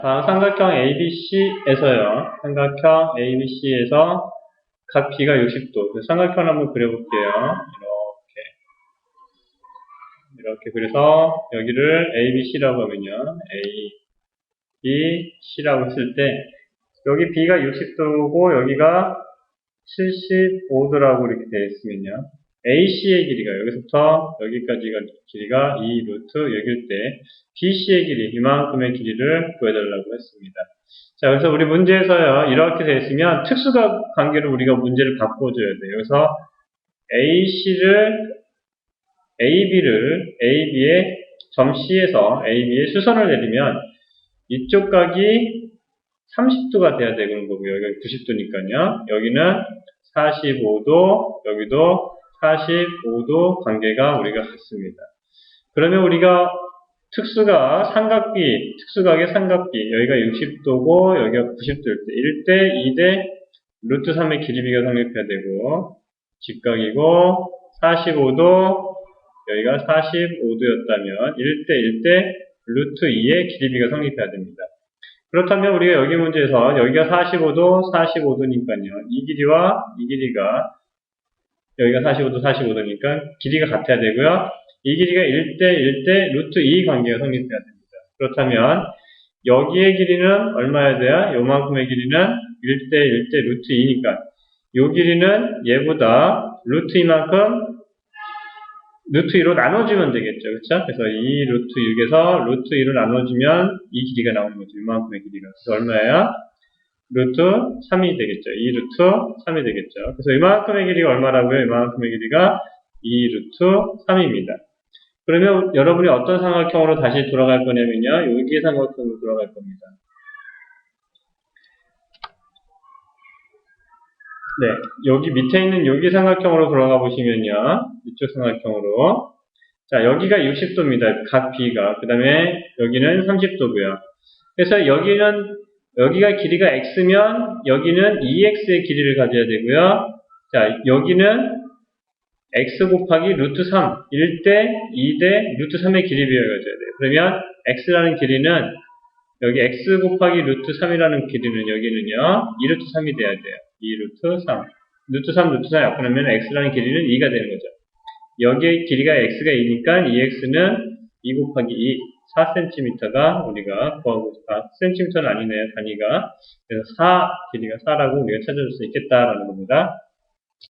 다음 삼각형 ABC에서요. 삼각형 ABC에서 각 B가 60도. 그 삼각형을 한번 그려볼게요. 이렇게. 이렇게 그래서 여기를 ABC라고 하면요. A, B, C라고 했을 때 여기 B가 60도고 여기가 75도라고 이렇게 되어 있으면요. AC의 길이가 여기서부터 여기까지가 길이가 2 루트 여기일 때 BC의 길이 이만큼의 길이를 구해달라고 했습니다. 자, 그래서 우리 문제에서요 이렇게 되어 있으면 특수각 관계로 우리가 문제를 바꿔줘야 돼요. 여기서 AC를 AB를 AB의 점 C에서 AB의 수선을 내리면 이쪽 각이 30도가 돼야 되는 거고요. 여기가 90도니까요. 여기는 45도, 여기도 45도 관계가 우리가 같습니다. 그러면 우리가 특수각, 삼각비, 특수각의 삼각비, 여기가 60도고, 여기가 90도일 때, 1대, 2대, 루트 3의 길이 비가 성립해야 되고, 직각이고, 45도, 여기가 45도였다면, 1대, 1대, 루트 2의 길이 비가 성립해야 됩니다. 그렇다면 우리가 여기 문제에서 여기가 45도, 45도니까요. 이 길이와 이 길이가 여기가 45도, 45도니까 길이가 같아야 되고요. 이 길이가 1대 1대 루트 2 관계가 성립해야 됩니다. 그렇다면 여기의 길이는 얼마여야 돼요? 요만큼의 길이는 1대 1대 루트 2니까 요 길이는 얘보다 루트 이만큼 루트 2로 나눠주면 되겠죠. 그쵸? 그래서 이 루트 6에서 루트 2로 나눠주면 이 길이가 나오는 거죠. 이만큼의 길이가. 그래서 얼마예요? 루트 3이 되겠죠. 2 루트 3이 되겠죠. 그래서 이만큼의 길이가 얼마라고요? 이만큼의 길이가 2 루트 3입니다. 그러면 여러분이 어떤 삼각형으로 다시 돌아갈 거냐면요. 여기의 삼각형으로 돌아갈 겁니다. 네, 여기 밑에 있는 여기 삼각형으로 돌아가 보시면요. 이쪽 삼각형으로. 자, 여기가 60도입니다. 각 B가. 그 다음에 여기는 30도고요. 그래서 여기는 여기가 길이가 x면 여기는 2x의 길이를 가져야 되고요. 자, 여기는 x 곱하기 루트 3, 1대 2대 루트 3의 길이 비어가져야 돼요. 그러면 x라는 길이는 여기 x 곱하기 루트 3이라는 길이는 여기는요. 2루트 3이 돼야 돼요. 2루트 3. 루트 3, 루트 3 약분하면 x라는 길이는 2가 되는 거죠. 여기의 길이가 x가 2니까 2x는 2 곱하기 2, 4cm가 우리가 구하고, 아, cm는 아니네요, 단위가. 그래서 4, 길이가 4라고 우리가 찾아줄 수 있겠다라는 겁니다.